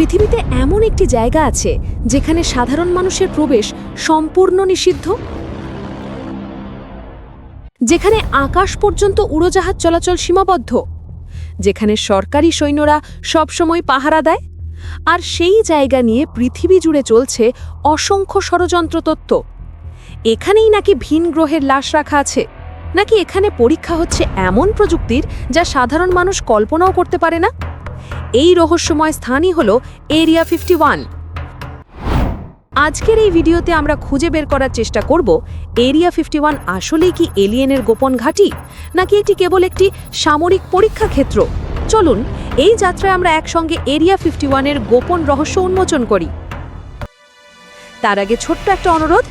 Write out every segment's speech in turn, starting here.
পৃথিবীতে এমন একটি জায়গা আছে যেখানে সাধারণ মানুষের প্রবেশ সম্পূর্ণ নিষিদ্ধ। যেখানে আকাশ পর্যন্ত উড়োজাহাজ চলাচল সীমাবদ্ধ, যেখানে সরকারি সৈন্যরা সবসময় পাহারা দেয়, আর সেই জায়গা নিয়ে পৃথিবী জুড়ে চলছে অসংখ্য ষড়যন্ত্র তত্ত্ব। এখানেই নাকি ভিন গ্রহের লাশ রাখা আছে, নাকি এখানে পরীক্ষা হচ্ছে এমন প্রযুক্তির যা সাধারণ মানুষ কল্পনাও করতে পারে না? এই রহস্যময় স্থানই হল এরিয়া ফিফটি আজকের এই ভিডিওতে আমরা খুঁজে বের করার চেষ্টা করব এরিয়া ফিফটি ওয়ান আসলেই কি এলিয়েনের গোপন ঘাঁটি, নাকি এটি কেবল একটি সামরিক পরীক্ষা ক্ষেত্র? চলুন, এই যাত্রায় আমরা একসঙ্গে এরিয়া ফিফটি ওয়ানের গোপন রহস্য উন্মোচন করি। তার আগে ছোট্ট একটা অনুরোধ,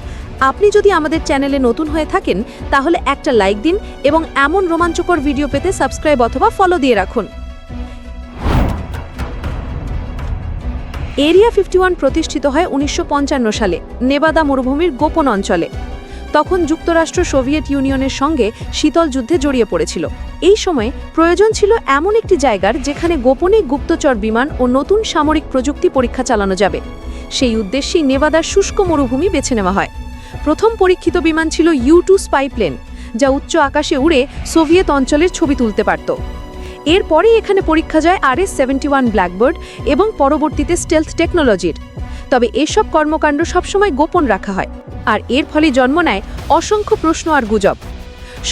আপনি যদি আমাদের চ্যানেলে নতুন হয়ে থাকেন, তাহলে একটা লাইক দিন এবং এমন রোমাঞ্চকর ভিডিও পেতে সাবস্ক্রাইব অথবা ফলো দিয়ে রাখুন। এরিয়া ফিফটি প্রতিষ্ঠিত হয় উনিশশো পঞ্চান্ন সালে, নেবাদা মরুভূমির গোপন অঞ্চলে। তখন যুক্তরাষ্ট্র সোভিয়েত ইউনিয়নের সঙ্গে শীতল যুদ্ধে জড়িয়ে পড়েছিল। এই সময়ে প্রয়োজন ছিল এমন একটি জায়গার যেখানে গোপনে গুপ্তচর বিমান ও নতুন সামরিক প্রযুক্তি পরীক্ষা চালানো যাবে। সেই উদ্দেশ্যেই নেবাদার শুষ্ক মরুভূমি বেছে নেওয়া হয়। প্রথম পরীক্ষিত বিমান ছিল ইউ টু স্পাইপ্লেন, যা উচ্চ আকাশে উড়ে সোভিয়েত অঞ্চলের ছবি তুলতে পারত। এরপরেই এখানে পরীক্ষা যায় R S seventy one Blackbird এবং পরবর্তীতে স্টেলথ টেকনোলজির। তবে এসব কর্মকাণ্ড সবসময় গোপন রাখা হয়, আর এর ফলে জন্ম নেয় অসংখ্য প্রশ্ন আর গুজব।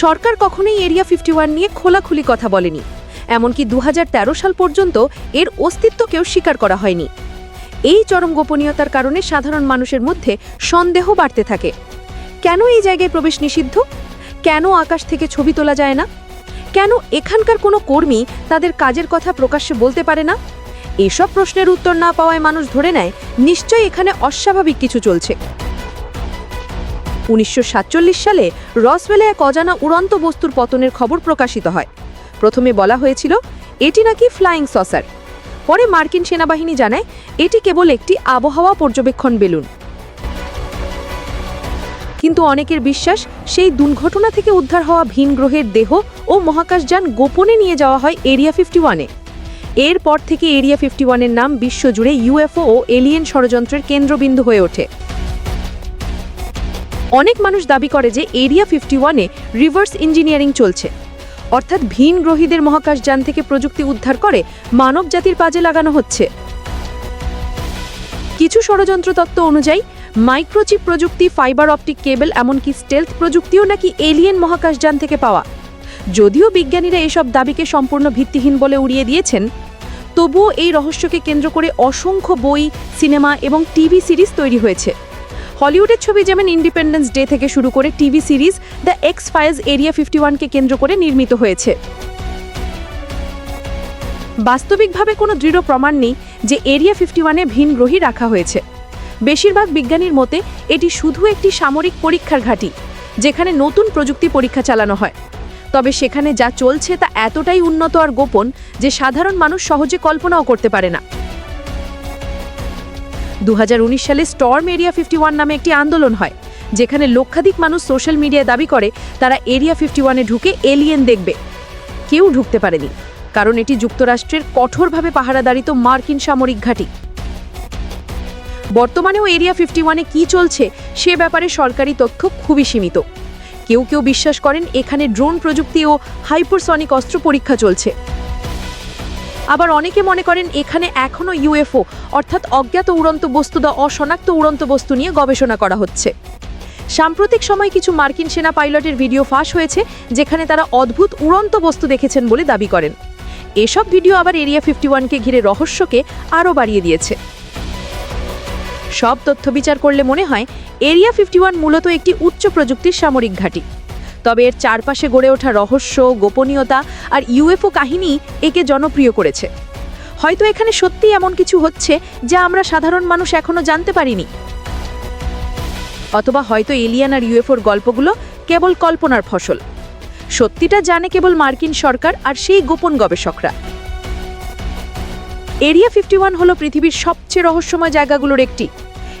সরকার কখনোই এরিয়া ফিফটি ওয়ান নিয়ে খোলাখুলি কথা বলেনি, এমনকি দু হাজার তেরো সাল পর্যন্ত এর অস্তিত্বকেও স্বীকার করা হয়নি। এই চরম গোপনীয়তার কারণে সাধারণ মানুষের মধ্যে সন্দেহ বাড়তে থাকে। কেন এই জায়গায় প্রবেশ নিষিদ্ধ? কেন আকাশ থেকে ছবি তোলা যায় না? কেন এখানকার কোনো কর্মী তাদের কাজের কথা প্রকাশ্যে বলতে পারে না? এসব প্রশ্নের উত্তর না পাওয়ায় মানুষ ধরে নেয়, নিশ্চয়ই এখানে অস্বাভাবিক কিছু চলছে। উনিশশো সাতচল্লিশ সালে রসওয়েলে এক অজানা উড়ন্ত বস্তুর পতনের খবর প্রকাশিত হয়। প্রথমে বলা হয়েছিল, এটি নাকি ফ্লাইং সসার। পরে মার্কিন সেনাবাহিনী জানায়, এটি কেবল একটি আবহাওয়া পর্যবেক্ষণ বেলুন। কিন্তু অনেকের বিশ্বাস সেই দুর্ঘটনা থেকে উদ্ধার হওয়া ভিন গ্রহের দেহ ও মহাকাশযান গোপনে নিয়ে যাওয়া হয় এরিয়া ফিফটি ওয়ানে। এরপর থেকে এরিয়া ফিফটি ওয়ানের নাম বিশ্বজুড়ে ইউএফও ও এলিয়েন ষড়যন্ত্রের কেন্দ্রবিন্দু হয়ে ওঠে। অনেক মানুষ দাবি করে যে এরিয়া ফিফটি ওয়ানে রিভার্স ইঞ্জিনিয়ারিং চলছে। অর্থাৎ ভিন গ্রহীদের মহাকাশযান থেকে প্রযুক্তি উদ্ধার করে মানব জাতির কাজে লাগানো হচ্ছে। কিছু ষড়যন্ত্র তত্ত্ব অনুযায়ী মাইক্রোচিপ প্রযুক্তি ফাইবার অপটিক কেবল এমনকি স্টেলথ প্রযুক্তিও নাকি এলিয়েন মহাকাশযান থেকে পাওয়া। যদিও বিজ্ঞানীরা এসব দাবিকে সম্পূর্ণ ভিত্তিহীন বলে উড়িয়ে দিয়েছেন, তবুও এই রহস্যকে কেন্দ্র করে অসংখ্য বই, সিনেমা এবং টিভি সিরিজ তৈরি হয়েছে। হলিউডের ছবি যেমন ইন্ডিপেন্ডেন্স ডে থেকে শুরু করে TV series the X Files area fifty ওয়ানকে কেন্দ্র করে নির্মিত হয়েছে। বাস্তবিকভাবে কোনো দৃঢ় প্রমাণ নেই যে এরিয়া ফিফটি ওয়ানে ভিন গ্রহী রাখা হয়েছে। বেশিরভাগ বিজ্ঞানীর মতে, এটি শুধু একটি সামরিক পরীক্ষার ঘাঁটি, যেখানে নতুন প্রযুক্তি পরীক্ষা চালানো হয়। তবে সেখানে যা চলছে তা এতটাই উন্নত আর গোপন যে সাধারণ মানুষ সহজে কল্পনাও করতে পারে না। দু হাজার উনিশ সালে স্টর্ম এরিয়া ফিফটি নামে একটি আন্দোলন হয়, যেখানে লক্ষাধিক মানুষ সোশ্যাল মিডিয়ায় দাবি করে, তারা এরিয়া ফিফটি ওয়ানে ঢুকে এলিয়েন দেখবে। কেউ ঢুকতে পারেনি, কারণ এটি যুক্তরাষ্ট্রের কঠোরভাবে পাহারাদারিত মার্কিন সামরিক ঘাঁটি। বর্তমানেও এরিয়া ফিফটি ওয়ানে কী চলছে, সে ব্যাপারে সরকারি তথ্য খুবই সীমিত। কেউ কেউ বিশ্বাস করেন এখানে ড্রোন প্রযুক্তি ও হাইপারসনিক অস্ত্র পরীক্ষা চলছে। আবার অনেকে মনে করেন এখানে এখনও ইউএফও অর্থাৎ অজ্ঞাত উড়ন্ত বস্তু বা অশনাক্ত উড়ন্ত বস্তু নিয়ে গবেষণা করা হচ্ছে। সাম্প্রতিক সময় কিছু মার্কিন সেনা পাইলটের ভিডিও ফাঁস হয়েছে, যেখানে তারা অদ্ভুত উড়ন্ত বস্তু দেখেছেন বলে দাবি করেন। এসব ভিডিও আবার এরিয়া ফিফটি ওয়ানকে ঘিরে রহস্যকে আরও বাড়িয়ে দিয়েছে। সব তথ্য বিচার করলে মনে হয় এরিয়া ফিফটি মূলত একটি উচ্চ প্রযুক্তির সামরিক ঘাঁটি। তবে এর চারপাশে গড়ে ওঠা রহস্য, গোপনীয়তা আর ইউএফও কাহিনী একে জনপ্রিয় করেছে। হয়তো এখানে সত্যিই এমন কিছু হচ্ছে যা আমরা সাধারণ মানুষ এখনও জানতে পারিনি। অথবা হয়তো এলিয়ান আর ইউএফওর গল্পগুলো কেবল কল্পনার ফসল। সত্যিটা জানে কেবল মার্কিন সরকার আর সেই গোপন গবেষকরা। এরিয়া ফিফটি ওয়ান হল পৃথিবীর সবচেয়ে রহস্যময় জায়গাগুলোর একটি।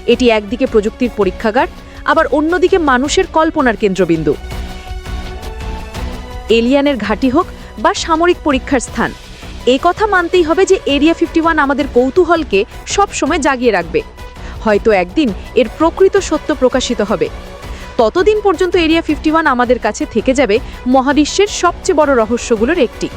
এটি একদিকে প্রযুক্তির পরীক্ষাগার, আবার অন্যদিকে মানুষের কল্পনার কেন্দ্রবিন্দু। এলিয়ানের ঘাঁটি হোক বা সামরিক পরীক্ষার স্থান, এ কথা মানতেই হবে যে এরিয়া ফিফটি আমাদের কৌতূহলকে সবসময় জাগিয়ে রাখবে। হয়তো একদিন এর প্রকৃত সত্য প্রকাশিত হবে। ততদিন পর্যন্ত এরিয়া ফিফটি আমাদের কাছে থেকে যাবে মহাবিশ্বের সবচেয়ে বড় রহস্যগুলোর একটি।